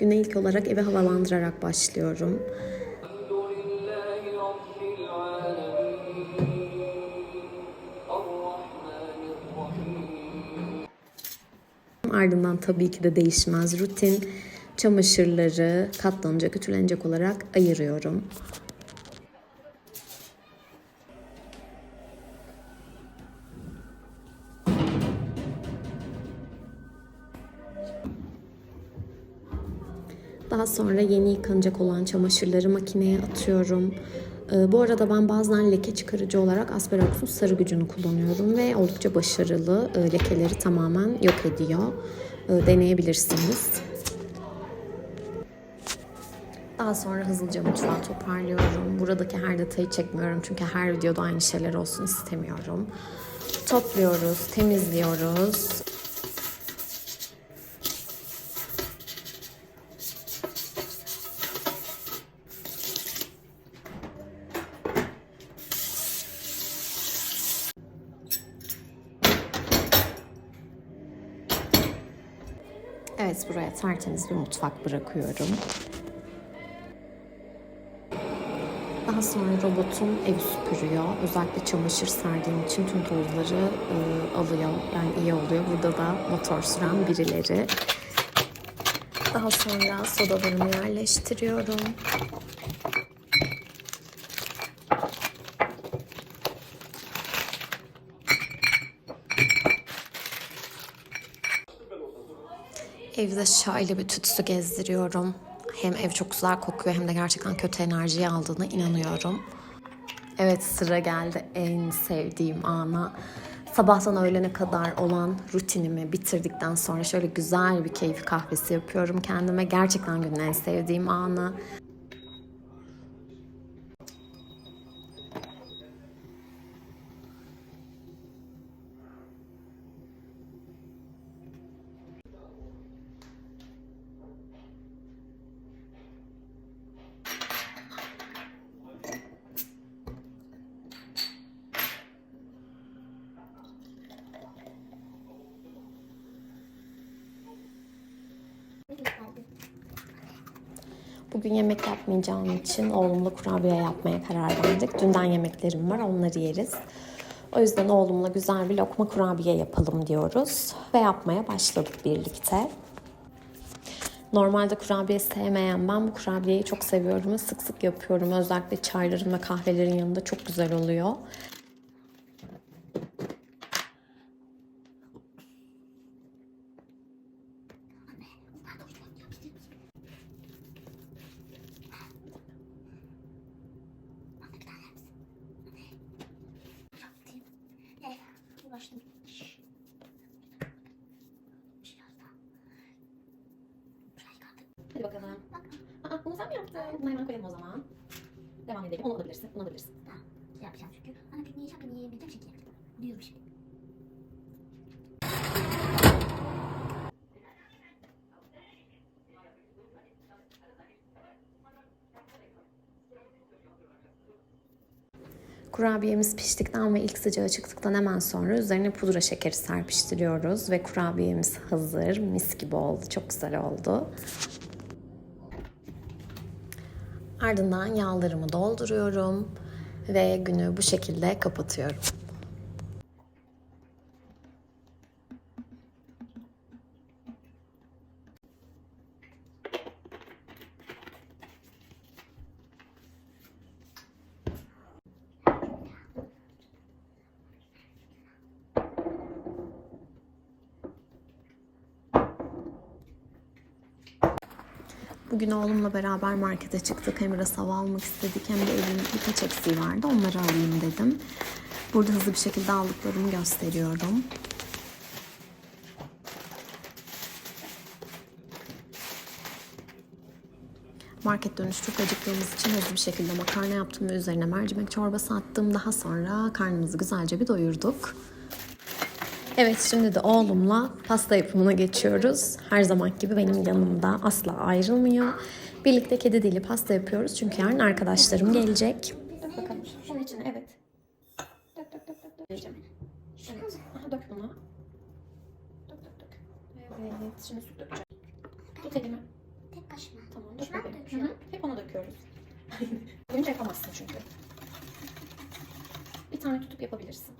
Güne ilk olarak evi havalandırarak başlıyorum. Ardından tabii ki de değişmez rutin çamaşırları katlanacak, ütülenecek olarak ayırıyorum. Daha sonra yeni yıkanacak olan çamaşırları makineye atıyorum. Ee, Bu arada ben bazen leke çıkarıcı olarak Asperox'un sarı gücünü kullanıyorum ve oldukça başarılı. Ee, Lekeleri tamamen yok ediyor. Ee, Deneyebilirsiniz. Daha sonra hızlıca mutfağı toparlıyorum. Buradaki her detayı çekmiyorum çünkü her videoda aynı şeyler olsun istemiyorum. Topluyoruz, temizliyoruz. Evet buraya tertemiz bir mutfak bırakıyorum. Daha sonra robotum evi süpürüyor. Özellikle çamaşır serdiğim için tüm tozları e, alıyor. Yani iyi oluyor. Burada da motor süren birileri. Daha sonra sodalarımı yerleştiriyorum. Evde şöyle bir tütsü gezdiriyorum. Hem ev çok güzel kokuyor hem de gerçekten kötü enerjiyi aldığına inanıyorum. Evet sıra geldi en sevdiğim ana. Sabahtan öğlene kadar olan rutinimi bitirdikten sonra şöyle güzel bir keyif kahvesi yapıyorum kendime. Gerçekten günün en sevdiğim anı. Bugün yemek yapmayacağım için oğlumla kurabiye yapmaya karar verdik. Dünden yemeklerim var, onları yeriz. O yüzden oğlumla güzel bir lokma kurabiye yapalım diyoruz. Ve yapmaya başladık birlikte. Normalde kurabiye sevmeyen ben bu kurabiyeyi çok seviyorum sık sık yapıyorum. Özellikle çayların ve kahvelerin yanında çok güzel oluyor. Başladım. Hadi bakalım. Aa, bunu sen mi yaptın? Bunu hemen koyalım o zaman. Devam edelim. Onu alabilirsin. Onu alabilirsin. Tamam. Şey yapacağım çünkü. Ana pikniği pikniği yiyebileceğim şekilde. Biliyorum şimdi. Kurabiyemiz piştikten ve ilk sıcağı çıktıktan hemen sonra üzerine pudra şekeri serpiştiriyoruz ve kurabiyemiz hazır. Mis gibi oldu. Çok güzel oldu. Ardından yağlarımı dolduruyorum ve günü bu şekilde kapatıyorum. Bugün oğlumla beraber markete çıktık. Hem biraz hava almak istedik hem de evin birkaç eksiği vardı. Onları alayım dedim. Burada hızlı bir şekilde aldıklarımı gösteriyorum. Market dönüşü çok acıktığımız için hızlı bir şekilde makarna yaptım ve üzerine mercimek çorbası attım. Daha sonra karnımızı güzelce bir doyurduk. Evet şimdi de oğlumla pasta yapımına geçiyoruz. Her zaman gibi benim yanımda asla ayrılmıyor. Birlikte kedi dili pasta yapıyoruz çünkü yarın arkadaşlarım gelecek. Dök bakalım. Şunun içine evet. Dök dök dök dök. Evet. Aha, dök bunu. Dök dök dök. Evet. Şimdi süt dökeceğim. Tut elimi. Tek mı? Tamam dök hı, Hep ona döküyoruz. Önce yapamazsın çünkü. Bir tane tutup yapabilirsin.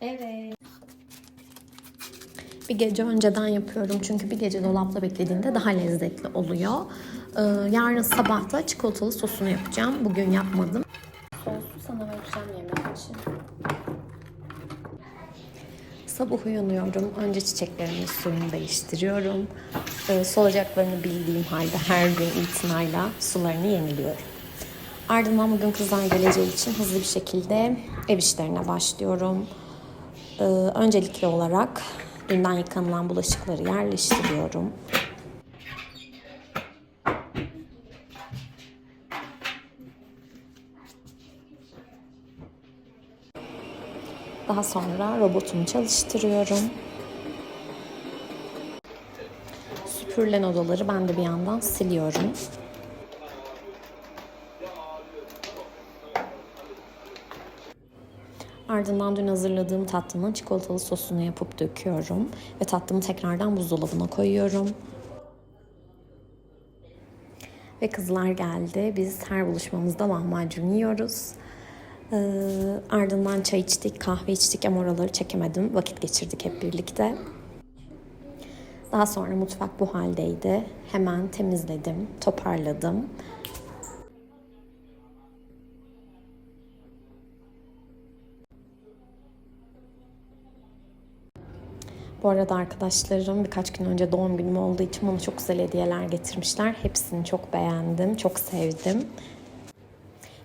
Evet. Bir gece önceden yapıyorum çünkü bir gece dolapta beklediğinde daha lezzetli oluyor. Ee, yarın sabah da çikolatalı sosunu yapacağım. Bugün yapmadım. Sosu sana vereceğim yemek için. Sabah uyanıyorum. Önce çiçeklerimin suyunu değiştiriyorum. Ee, solacaklarını bildiğim halde her gün itinayla sularını yeniliyorum. Ardından bugün kızlar geleceği için hızlı bir şekilde ev işlerine başlıyorum. Ee, öncelikli olarak dünden yıkanılan bulaşıkları yerleştiriyorum. Daha sonra robotumu çalıştırıyorum. Süpürülen odaları ben de bir yandan siliyorum. Ardından dün hazırladığım tatlının çikolatalı sosunu yapıp döküyorum. Ve tatlımı tekrardan buzdolabına koyuyorum. Ve kızlar geldi. Biz her buluşmamızda lahmacun yiyoruz. Ee, ardından çay içtik, kahve içtik ama oraları çekemedim. Vakit geçirdik hep birlikte. Daha sonra mutfak bu haldeydi. Hemen temizledim, toparladım. Bu arada arkadaşlarım birkaç gün önce doğum günüm olduğu için bana çok güzel hediyeler getirmişler. Hepsini çok beğendim, çok sevdim.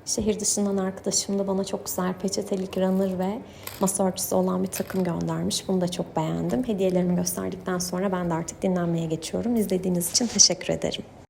Şehir dışından arkadaşım da bana çok güzel peçetelik runner ve masa örtüsü olan bir takım göndermiş. Bunu da çok beğendim. Hediyelerimi gösterdikten sonra ben de artık dinlenmeye geçiyorum. İzlediğiniz için teşekkür ederim.